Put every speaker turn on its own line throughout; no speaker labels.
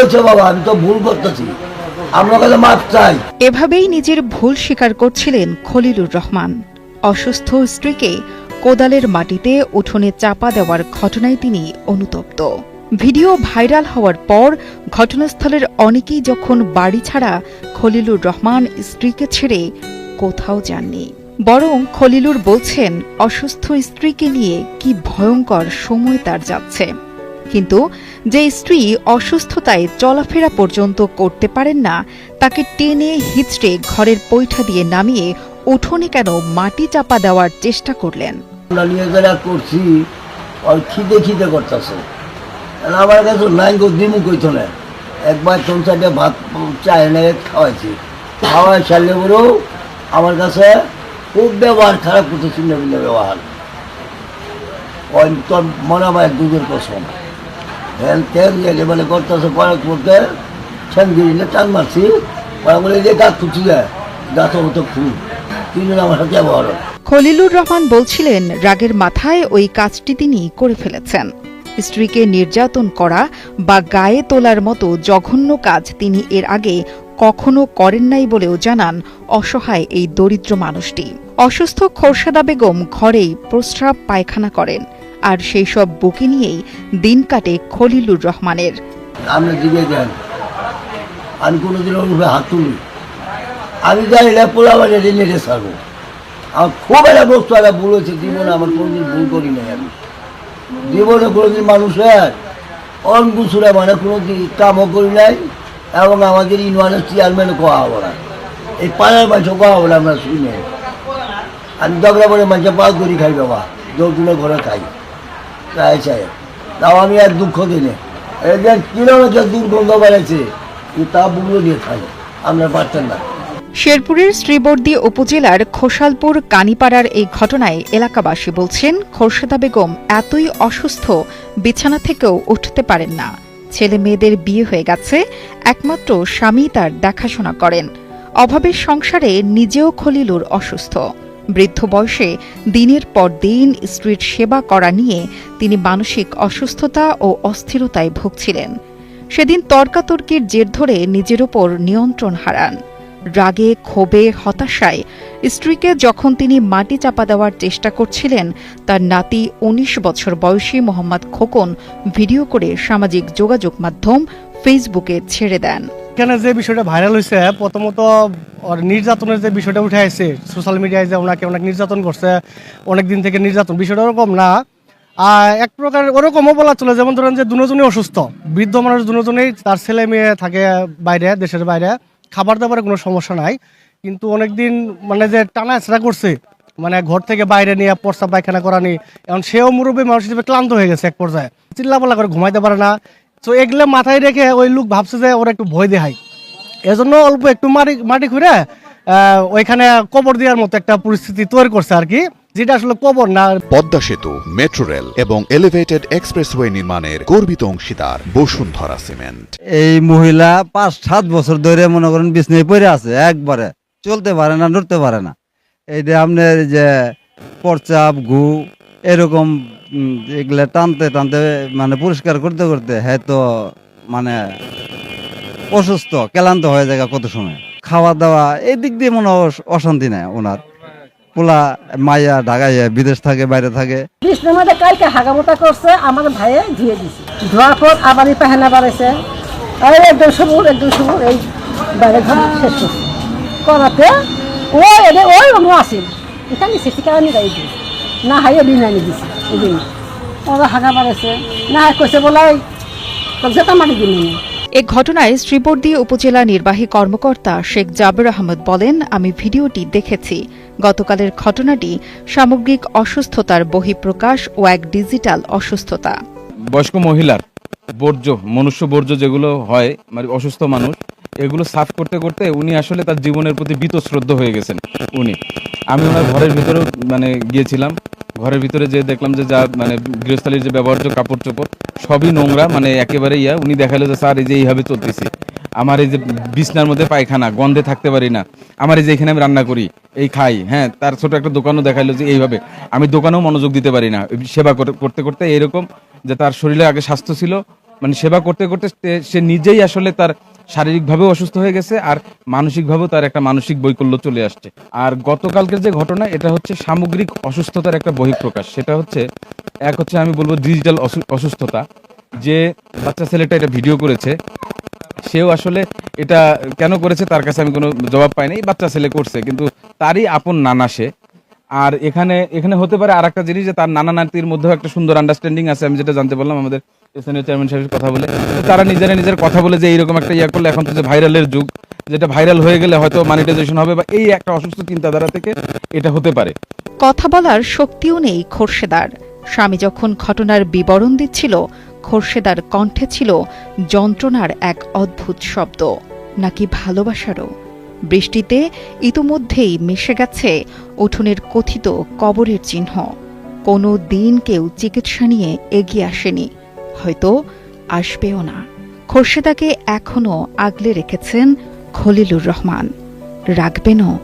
হয়েছে বাবা, আমি তো ভুল করতেছি। আমরা কাছে মাপ চাই।
এভাবেই নিজের ভুল স্বীকার করছিলেন খলিলুর রহমান। অসুস্থ স্ত্রীকে কোদালের মাটিতে উঠোনে চাপা দেওয়ার ঘটনায় তিনি অনুতপ্ত। ভিডিও ভাইরাল হওয়ার পর ঘটনাস্থলের অনেকেই যখন বাড়ি ছাড়া খলিলুর রহমান স্ত্রীকে ছেড়ে কোথাও যাননি, বরং খলিলুর বলছেন, অসুস্থ স্ত্রীকে নিয়ে কি ভয়ঙ্কর সময় তার যাচ্ছে। কিন্তু যে স্ত্রী অসুস্থতায় চলাফেরা পর্যন্ত করতে পারেন না, তাকে টেনে হিচড়ে ঘরের পৈঠা দিয়ে নামিয়ে উঠোনে কেন মাটি চাপা দেওয়ার চেষ্টা করলেন?
আমরা আমার কাছে নাই দিমু কইতো না একবার সাইডে ভাত, চায় না খাওয়াইছি। খাওয়াই সারলে বলেও আমার কাছে খুব ব্যবহার, খারাপ করতেছি না ব্যবহার। মনে হয় দুধের কসম। মানে করতেছে করতে টান মারছি। বলে যে গাছ হতো তিনজন আমার সাথে
খলিলুর রহমান বলছিলেন, রাগের মাথায় ওই কাজটি তিনি করে ফেলেছেন। স্ত্রীকে নির্যাতন করা বা গায়ে তোলার মতো জঘন্য কাজ তিনি এর আগে কখনো করেন নাই বলেও জানান অসহায় এই দরিদ্র মানুষটি। অসুস্থ খোরশেদা বেগম ঘরেই প্রস্রাব পায়খানা করেন। আর সেই সব বুকে নিয়েই দিন কাটে খলিলুর রহমানের।
আপনি দিকে দেন আমি কোনোদিন ওর হাত তুলি আমি যাই এটা পোলা বাড়ি নেটে ছাড়বো। আমার খুব একটা বস্তু একটা ভুল হয়েছে, জীবনে আমার কোনোদিন ভুল করি নাই আমি। জীবনে কোনোদিন মানুষের অনগুছুরা মানে কোনোদিন কামও করি নাই এবং আমাদের ইউনিয়নের চেয়ারম্যানও কোয়া হব না। এই পাড়ার মানুষও কোয়া হব না, আমরা শুনি। আমি দগড়া বলে মানুষের পাল করি খাই বাবা, দৌড় তুলে ঘরে খাই। তাও আমি দুঃখ দিনে কিলোমিটার দুর্গন্ধ বেড়েছে না।
শেরপুরের শ্রীবর্দী উপজেলার খোসালপুর কানিপাড়ার এই ঘটনায় এলাকাবাসী বলছেন, খোরশেদা বেগম এতই অসুস্থ, বিছানা থেকেও উঠতে পারেন না। ছেলে মেয়েদের বিয়ে হয়ে গেছে, একমাত্র স্বামী তার দেখাশোনা করেন। অভাবের সংসারে নিজেও খলিলুর অসুস্থ। বৃদ্ধ বয়সে দিনের পর দিন স্ত্রীর সেবা করা নিয়ে তিনি মানসিক অসুস্থতা ও অস্থিরতায় ভুগছিলেন। সেদিন তর্কাতর্কির জের ধরে নিজের ওপর নিয়ন্ত্রণ হারান। রাগে, ক্ষোভে, হতাশায় স্ত্রীকে যখন তিনি মাটি চাপা দেওয়ার চেষ্টা করছিলেন, তার নাতি ১৯ বছর বয়সী মোহাম্মদ খোকন ভিডিও করে সামাজিক যোগাযোগ মাধ্যম ফেসবুকে ছেড়ে দেন।
এখানে যে বিষয়টা ভাইরাল হয়েছে প্রথমত নির্যাতনের যে বিষয়টা উঠে আসছে সোশ্যাল মিডিয়ায় যে ওনাকে অনেক নির্যাতন করছে অনেক দিন থেকে নির্যাতন, বিষয়টা ওরকম না। এক প্রকার ওরকমও বলা চলে, যেমন ধরেন যে দুজনই অসুস্থ, বৃদ্ধ মানুষ দুজনেই তার ছেলে মেয়ে থাকে বাইরে, দেশের বাইরে, খাবার দাবারের কোনো সমস্যা নাই। কিন্তু অনেকদিন মানে যে টানা ছেড়া করছে মানে ঘর থেকে বাইরে নিয়ে প্রস্তাব পায়খানা করা নি এখন সেও মুরব্বী মানুষ হিসেবে ক্লান্ত হয়ে গেছে এক পর্যায়ে। চিল্লাপাল্লা করে ঘুমাইতে পারে না তো এগুলো মাথায় রেখে ওই লোক ভাবছে যে ওরা একটু ভয় দেখায় এজন্য অল্প একটু মাটি মাটি খুঁড়ে আহ, ওইখানে কবর দেওয়ার মতো একটা পরিস্থিতি তৈরি করছে আর কি যেটা আসলে কবর না।
পদ্মা সেতু মেট্রো রেল এবং এলিভেটেড এক্সপ্রেসওয়ে নির্মাণের গর্বিত অংশীদার বসুন্ধরা সিমেন্ট।
এই মহিলা পাঁচ সাত বছর ধরে মনে করেন বিছনায় পড়ে আছে একবারে চলতে পারে না নড়তে পারে না। এই যে আপনার যে পরচাপ ঘু এরকম এগুলা টানতে টানতে মানে পরিষ্কার করতে করতে হ্যাঁ তো মানে অসুস্থ, ক্লান্ত হয়ে যায় কত সময়। খাওয়া দাওয়া, এই দিক দিয়ে মনে অশান্তি নেই ওনার। পোলা মাইয়া ঢাকায় বিদেশ থাকে, বাইরে থাকে।
কালকে হাগামোটা করছে, আমার ভাইয়ে দিছে। ধোয়ার পর আবার এই পাহেনা বাড়াইছে। একদম সবুর একদম সবুর, এই বাইরে ঘর শেষ করছে। করাতে ওই অনু দিই না হাই এদিন আনি দিছে। এদিন ওরা হাগা বাড়াইছে না কইছে বলে যেটা মাটি দিন
এ ঘটনায় শ্রীবর্দী উপজেলা নির্বাহী কর্মকর্তা শেখ জাবের আহমদ বলেন আমি ভিডিওটি দেখেছি। গতকালের ঘটনাটি সামগ্রিক অসুস্থতার বহিঃপ্রকাশ ও এক ডিজিটাল অসুস্থতা।
বয়স্ক মহিলার বর্জ্য মনুষ্য বর্জ্য যেগুলো হয় মানে অসুস্থ মানুষ এগুলো সাফ করতে করতে উনি আসলে তার জীবনের প্রতি বীতশ্রদ্ধ হয়ে গেছেন উনি। আমি ওনার ঘরের ভিতরেও মানে গিয়েছিলাম ঘরের ভিতরে যে দেখলাম যে যা মানে গৃহস্থালীর যে ব্যবহার্য কাপড় চোপড় সবই নোংরা মানে একেবারে ইয়া, উনি দেখাল যে, স্যার, এই যে এইভাবে চলতেছি। আমার এই যে বিছনার মধ্যে পায়খানা, গন্ধে থাকতে পারি না। আমার এই যে এখানে আমি রান্না করি, এই খাই। হ্যাঁ তার ছোট একটা দোকানও দেখাইলো যে এইভাবে। আমি দোকানেও মনোযোগ দিতে পারি না। সেবা করে- করতে করতে এরকম যে তার শরীরে আগে স্বাস্থ্য ছিল। মানে সেবা করতে করতে সে নিজেই আসলে তার শারীরিকভাবেও অসুস্থ হয়ে গেছে আর মানসিকভাবেও তার একটা মানসিক বৈকল্য চলে আসছে। আর গতকালকের যে ঘটনা, এটা হচ্ছে সামগ্রিক অসুস্থতার একটা বহিঃপ্রকাশ। সেটা হচ্ছে, এক হচ্ছে আমি বলব ডিজিটাল অসুস্থতা, যে বাচ্চা ছেলেটা এটা ভিডিও করেছে, সেও আসলে এটা কেন করেছে তার কাছে আমি কোনো জবাব পাইনি বাচ্চা ছেলে করছে, কিন্তু তারই আপন নানা সে। আর এখানে এখানে হতে পারে আর একটা জিনিস যে তার নানা নাতির মধ্যেও একটা সুন্দর আন্ডারস্ট্যান্ডিং আছে, আমি যেটা জানতে পারলাম আমাদের স্থানীয় চেয়ারম্যান সাহেবের কথা বলে, তারা নিজেরা নিজের কথা বলে যে এইরকম একটা ইয়া করলে এখন তো যে ভাইরালের যুগ, যেটা ভাইরাল হয়ে গেলে হয়তো মনিটাইজেশন হবে বা এই একটা অসুস্থ চিন্তাধারা থেকে এটা হতে পারে।
কথা বলার শক্তিও নেই খোরশেদার। স্বামী যখন ঘটনার বিবরণ দিচ্ছিল, খোরশেদার কণ্ঠে ছিল যন্ত্রণার এক অদ্ভুত শব্দ, নাকি ভালোবাসারও। বৃষ্টিতে ইতোমধ্যেই মিশে গেছে উঠোনের কথিত কবরের চিহ্ন। কোনো দিন কেউ চিকিৎসা নিয়ে এগিয়ে আসেনি। হয়তো আসবেও না। খোরশেদাকে এখনও আগলে রেখেছেন খলিলুর রহমান। রাখবেনও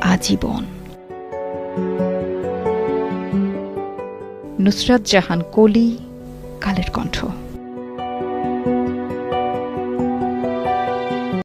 আজীবন। নুসরাত জাহান কলি, কালের কণ্ঠ।